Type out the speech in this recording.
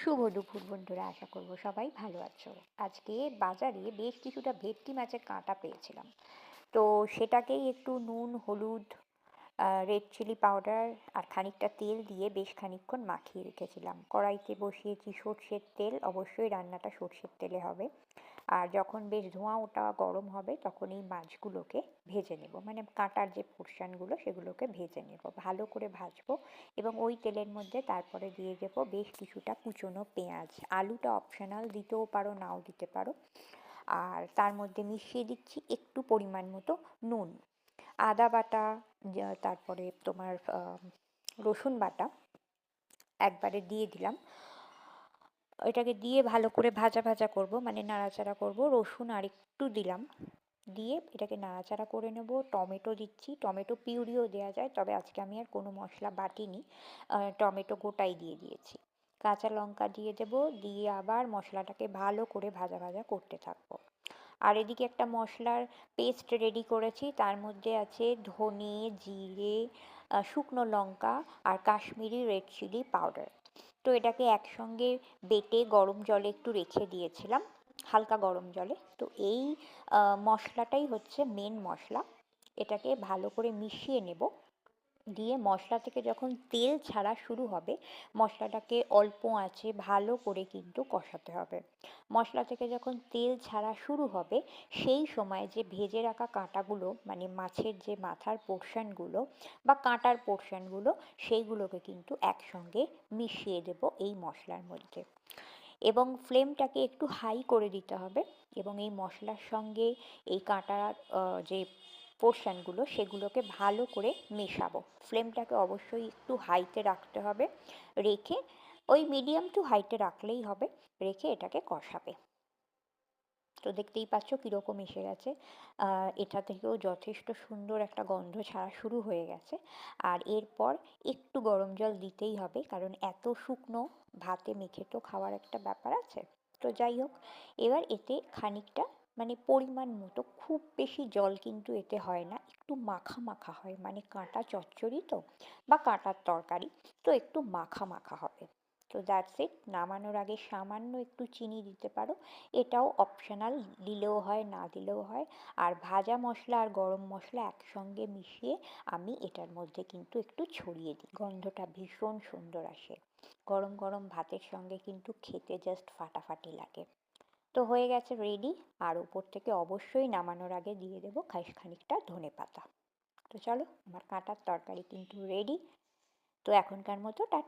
শুভ দুপুর বন্ধুরা, আশা করব সবাই ভালো আছো। আজকে বাজারে বেশ কিছুটা ভেটকি মাছের কাঁটা পেয়েছিলাম। তো সেটাকেই একটু নুন, হলুদ রেড চিলি পাউডার আর খানিকটা তেল দিয়ে বেশ খানিকক্ষণ মাখিয়ে রেখেছিলাম। কড়াইতে বসিয়েছি সর্ষের তেল, অবশ্যই রান্নাটা সর্ষের তেলে হবে। আর যখন বেশ ধোঁয়া ওটা গরম হবে, তখন এই মাছগুলোকে ভেজে নেব। মানে কাঁটার যে পোর্শনগুলো সেগুলোকে ভেজে নেব। ভালো করে ভাজবো এবং ওই তেলের মধ্যে তারপরে দিয়ে দেব বেশ কিছুটা কুচনো পেঁয়াজ। আলুটা অপশনাল দিতেও পারো, নাও দিতে পারো। আর তার মধ্যে মিশিয়ে দিচ্ছি একটু পরিমাণ মতো নুন। আদা বাটা তারপরে তোমার রসুন বাটা একবারে দিয়ে দিলাম। এটাকে দিয়ে ভালো করে ভাজা ভাজা করব মানে নাড়াচাড়া করব। রসুন আর একটু দিলাম, দিয়ে এটাকে নাড়াচাড়া করে নেব। টমেটো দিচ্ছি, টমেটো পিউরিও দেওয়া যায়, তবে আজকে আমি আর কোনো মশলা বাটিনি টমেটো গোটাই দিয়ে দিয়েছি। কাঁচা লঙ্কা দিয়ে দেব, দিয়ে আবার মশলাটাকে ভালো করে ভাজা ভাজা করতে থাকব। আর এদিকে একটা মশলার পেস্ট রেডি করেছি, তার মধ্যে আছে ধনে, জিরে শুকনো লঙ্কা আর কাশ্মীরি রেড চিলি পাউডার। তো এটাকে একসঙ্গে বেটে গরম জলে একটু রেখে দিয়েছিলাম, হালকা গরম জলে। তো এই মশলাটাই হচ্ছে মেন মশলা। এটাকে ভালো করে মিশিয়ে নেব। দিয়ে মশলা থেকে যখন তেল ছাড়া শুরু হবে, মশলাটাকে অল্প আঁচে ভালো করে কিন্তু কষাতে হবে। মশলা থেকে যখন তেল ছাড়া শুরু হবে, সেই সময় যে ভেজে রাখা কাঁটাগুলো মানে মাছের যে মাথার পোর্শনগুলো বা কাঁটার পোর্শনগুলো, সেইগুলোকে কিন্তু একসঙ্গে মিশিয়ে দেব এই মশলার মধ্যে। এবং ফ্লেমটাকে একটু হাই করে দিতে হবে এবং এই মশলার সঙ্গে এই কাঁটার যে পোর্শনগুলো সেগুলোকে ভালো করে মেশাবো। ফ্লেমটাকে অবশ্যই একটু হাইতে রাখতে হবে। রেখে ওই মিডিয়াম টু হাইতে রাখলেই হবে। রেখে এটাকে কষাবে। তো দেখতেই পাচ্ছ কীরকম এসে গেছে। এটা থেকেও যথেষ্ট সুন্দর একটা গন্ধ ছাড়া শুরু হয়ে গেছে। আর এরপর একটু গরম জল দিতেই হবে, কারণ এত শুকনো ভাতে মেখে তো খাওয়ার একটা ব্যাপার আছে। তো যাই হোক, এবার এতে খানিকটা মানে পরিমাণ মতো, খুব বেশি জল কিন্তু এতে হয় না। একটু মাখা মাখা হয় মানে কাঁটা চচ্চড়ি তো, বা কাঁটার তরকারি, তো একটু মাখা মাখা হবে। তো দ্যাটস ইট নামানোর আগে সামান্য একটু চিনি দিতে পারো। এটাও অপশনাল দিলেও হয়, না দিলেও হয়। আর ভাজা মশলা আর গরম মশলা একসঙ্গে মিশিয়ে আমি এটার মধ্যে কিন্তু একটু ছড়িয়ে দিই। গন্ধটা ভীষণ সুন্দর আসে। গরম গরম ভাতের সঙ্গে কিন্তু খেতে জাস্ট ফাটাফাটি লাগে। তো হয়ে গেছে রেডি আর উপর থেকে অবশ্যই নামানোর আগে দিয়ে দেবো খানিকটা ধনে পাতা। তো চলো, আমার কাঁটার তরকারি কিন্তু রেডি তো এখনকার মতো টাটা।